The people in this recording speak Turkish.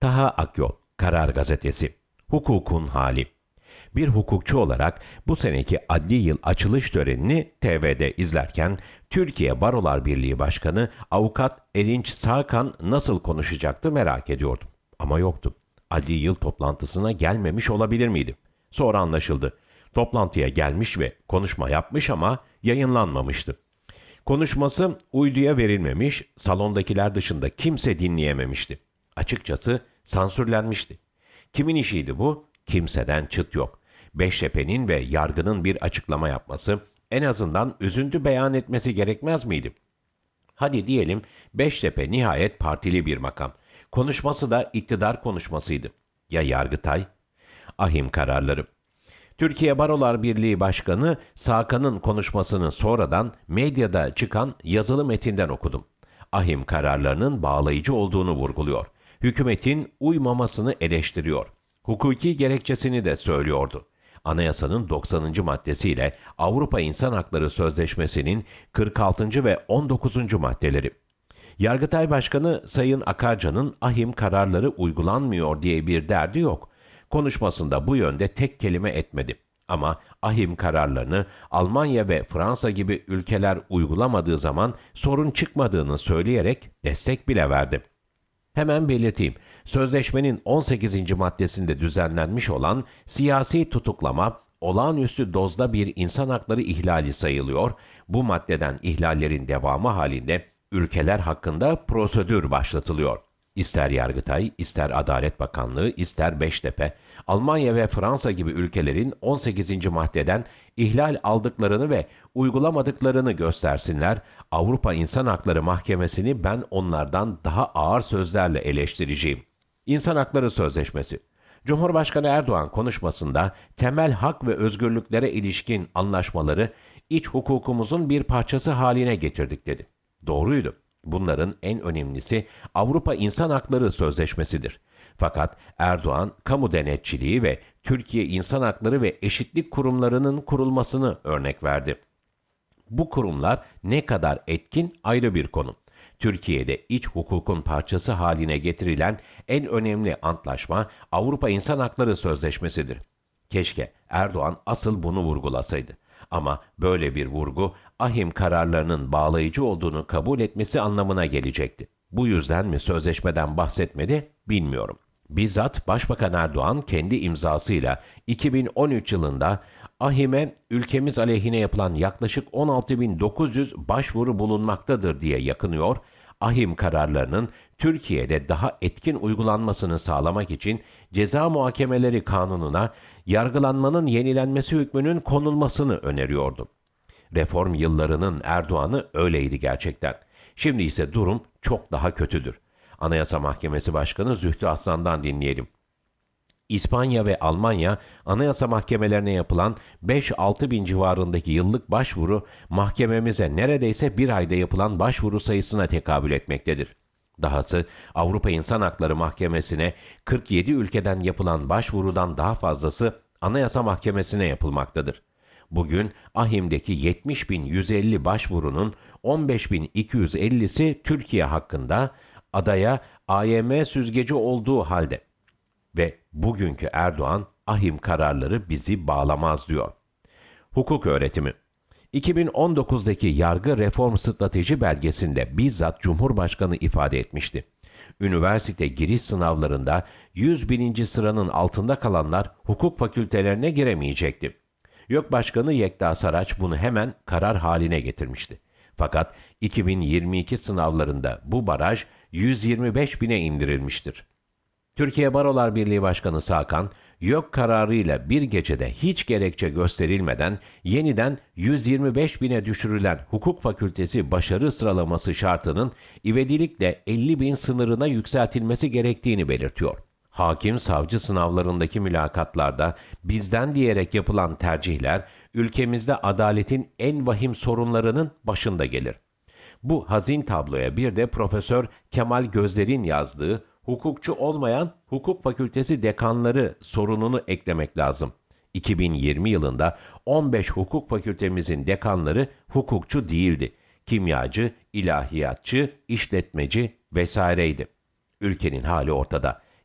Taha Akyol, Karar Gazetesi, Hukukun Hali. Bir hukukçu olarak bu seneki adli yıl açılış törenini TV'de izlerken Türkiye Barolar Birliği Başkanı Avukat Erinç Sağkan nasıl konuşacaktı merak ediyordum. Ama yoktu. Adli yıl toplantısına gelmemiş olabilir miydi? Sonra anlaşıldı. Toplantıya gelmiş ve konuşma yapmış ama yayınlanmamıştı. Konuşması uyduya verilmemiş, salondakiler dışında kimse dinleyememişti. Açıkçası sansürlenmişti. Kimin işiydi bu? Kimseden çıt yok. Beştepe'nin ve yargının bir açıklama yapması, en azından üzüntü beyan etmesi gerekmez miydi? Hadi diyelim Beştepe nihayet partili bir makam. Konuşması da iktidar konuşmasıydı. Ya Yargıtay? Ahim kararları. Türkiye Barolar Birliği Başkanı Sakan'ın konuşmasını sonradan medyada çıkan yazılı metinden okudum. Ahim kararlarının bağlayıcı olduğunu vurguluyor. Hükümetin uymamasını eleştiriyor. Hukuki gerekçesini de söylüyordu. Anayasanın 90. maddesiyle Avrupa İnsan Hakları Sözleşmesi'nin 46. ve 19. maddeleri. Yargıtay Başkanı Sayın Akarca'nın ahim kararları uygulanmıyor diye bir derdi yok. Konuşmasında bu yönde tek kelime etmedi. Ama ahim kararlarını Almanya ve Fransa gibi ülkeler uygulamadığı zaman sorun çıkmadığını söyleyerek destek bile verdi. Hemen belirteyim. Sözleşmenin 18. maddesinde düzenlenmiş olan siyasi tutuklama olağanüstü dozda bir insan hakları ihlali sayılıyor. Bu maddeden ihlallerin devamı halinde ülkeler hakkında prosedür başlatılıyor. İster Yargıtay, ister Adalet Bakanlığı, ister Beştepe, Almanya ve Fransa gibi ülkelerin 18. maddeden ihlal aldıklarını ve uygulamadıklarını göstersinler. Avrupa İnsan Hakları Mahkemesi'ni ben onlardan daha ağır sözlerle eleştireceğim. İnsan Hakları Sözleşmesi Cumhurbaşkanı Erdoğan konuşmasında temel hak ve özgürlüklere ilişkin anlaşmaları iç hukukumuzun bir parçası haline getirdik dedi. Doğruydu. Bunların en önemlisi Avrupa İnsan Hakları Sözleşmesi'dir. Fakat Erdoğan kamu denetçiliği ve Türkiye İnsan Hakları ve Eşitlik Kurumlarının kurulmasını örnek verdi. Bu kurumlar ne kadar etkin ayrı bir konu. Türkiye'de iç hukukun parçası haline getirilen en önemli antlaşma Avrupa İnsan Hakları Sözleşmesi'dir. Keşke Erdoğan asıl bunu vurgulasaydı. Ama böyle bir vurgu ahim kararlarının bağlayıcı olduğunu kabul etmesi anlamına gelecekti. Bu yüzden mi sözleşmeden bahsetmedi bilmiyorum. Bizzat Başbakan Erdoğan kendi imzasıyla 2013 yılında Ahim'e ülkemiz aleyhine yapılan yaklaşık 16.900 başvuru bulunmaktadır diye yakınıyor. Ahim kararlarının Türkiye'de daha etkin uygulanmasını sağlamak için ceza muhakemeleri kanununa yargılanmanın yenilenmesi hükmünün konulmasını öneriyordu. Reform yıllarının Erdoğan'ı öyleydi gerçekten. Şimdi ise durum çok daha kötüdür. Anayasa Mahkemesi Başkanı Zühtü Aslan'dan dinleyelim. İspanya ve Almanya anayasa mahkemelerine yapılan 5-6 bin civarındaki yıllık başvuru mahkememize neredeyse bir ayda yapılan başvuru sayısına tekabül etmektedir. Dahası Avrupa İnsan Hakları Mahkemesi'ne 47 ülkeden yapılan başvurudan daha fazlası Anayasa Mahkemesi'ne yapılmaktadır. Bugün Ahim'deki 70.150 başvurunun 15.250'si Türkiye hakkında adaya AYM süzgeci olduğu halde ve bugünkü Erdoğan ahim kararları bizi bağlamaz diyor. Hukuk öğretimi 2019'daki yargı reform strateji belgesinde bizzat Cumhurbaşkanı ifade etmişti. Üniversite giriş sınavlarında 100 bininci sıranın altında kalanlar hukuk fakültelerine giremeyecekti. YÖK Başkanı Yekta Saraç bunu hemen karar haline getirmişti. Fakat 2022 sınavlarında bu baraj 125 bine indirilmiştir. Türkiye Barolar Birliği Başkanı Sakan, YÖK kararıyla bir gecede hiç gerekçe gösterilmeden yeniden 125 bine düşürülen hukuk fakültesi başarı sıralaması şartının ivedilikle 50 bin sınırına yükseltilmesi gerektiğini belirtiyor. Hakim savcı sınavlarındaki mülakatlarda bizden diyerek yapılan tercihler ülkemizde adaletin en vahim sorunlarının başında gelir. Bu hazin tabloya bir de Profesör Kemal Gözler'in yazdığı hukukçu olmayan hukuk fakültesi dekanları sorununu eklemek lazım. 2020 yılında 15 hukuk fakültemizin dekanları hukukçu değildi. Kimyacı, ilahiyatçı, işletmeci vesaireydi. Ülkenin hali ortada.